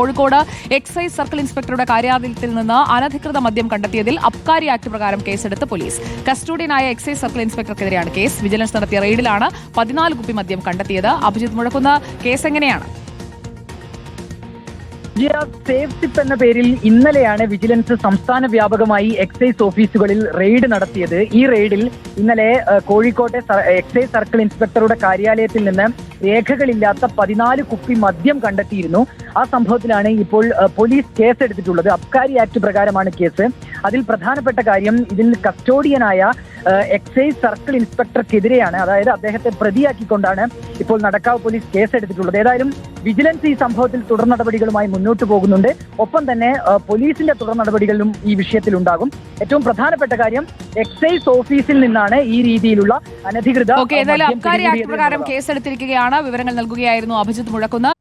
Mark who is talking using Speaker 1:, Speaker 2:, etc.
Speaker 1: Kozhikode excise circle ഇൻസ്പെക്ടറുടെ കാര്യാലയത്തിൽ നിന്ന് അനധികൃത മദ്യം കണ്ടെത്തിയതിൽ അബ്കാരി ആക്ട് പ്രകാരം കേസെടുത്ത് പോലീസ്. കസ്റ്റോഡിയനായ എക്സൈസ് സർക്കിൾ ഇൻസ്പെക്ടർക്കെതിരെയാണ് കേസ്. വിജിലൻസ് നടത്തിയ റെയ്ഡിലാണ് പതിനാല് കുപ്പി മദ്യം കണ്ടെത്തിയത്. അഭിജിത്ത് മുഴക്കുന്ന കേസ് എങ്ങനെയാണ്?
Speaker 2: ജിയ സേഫ് സിപ്പ് എന്ന പേരിൽ ഇന്നലെയാണ് വിജിലൻസ് സംസ്ഥാന വ്യാപകമായി എക്സൈസ് ഓഫീസുകളിൽ റെയ്ഡ് നടത്തിയത്. ഈ റെയ്ഡിൽ ഇന്നലെ കോഴിക്കോട്ടെ എക്സൈസ് സർക്കിൾ ഇൻസ്പെക്ടറുടെ കാര്യാലയത്തിൽ നിന്ന് രേഖകളില്ലാത്ത പതിനാല് കുപ്പി മദ്യം കണ്ടെത്തിയിരുന്നു. ആ സംഭവത്തിലാണ് ഇപ്പോൾ പോലീസ് കേസ് എടുത്തിട്ടുള്ളത് അബ്കാരി ആക്ട് പ്രകാരമാണ് കേസ്. അതിൽ പ്രധാനപ്പെട്ട കാര്യം ഇതിൽ കസ്റ്റോഡിയനായ എക്സൈസ് സർക്കിൾ ഇൻസ്പെക്ടർക്കെതിരെയാണ് അതായത് അദ്ദേഹത്തെ പ്രതിയാക്കിക്കൊണ്ടാണ് ഇപ്പോൾ നടക്കാവ് പോലീസ് കേസെടുത്തിട്ടുള്ളത്. ഏതായാലും വിജിലൻസ് ഈ സംഭവത്തിൽ തുടർ നടപടികളുമായി മുന്നോട്ട് പോകുന്നുണ്ട്. ഒപ്പം തന്നെ പോലീസിന്റെ തുടർ നടപടികളിലും ഈ വിഷയത്തിൽ ഉണ്ടാകും ഏറ്റവും പ്രധാനപ്പെട്ട കാര്യം എക്സൈസ് ഓഫീസിൽ നിന്നാണ് ഈ രീതിയിലുള്ള അനധികൃത.
Speaker 1: കേസെടുത്തിരിക്കുകയാണ്. വിവരങ്ങൾ നൽകുകയായിരുന്നു അഭിജിത്ത് മുഴക്കുന്ന.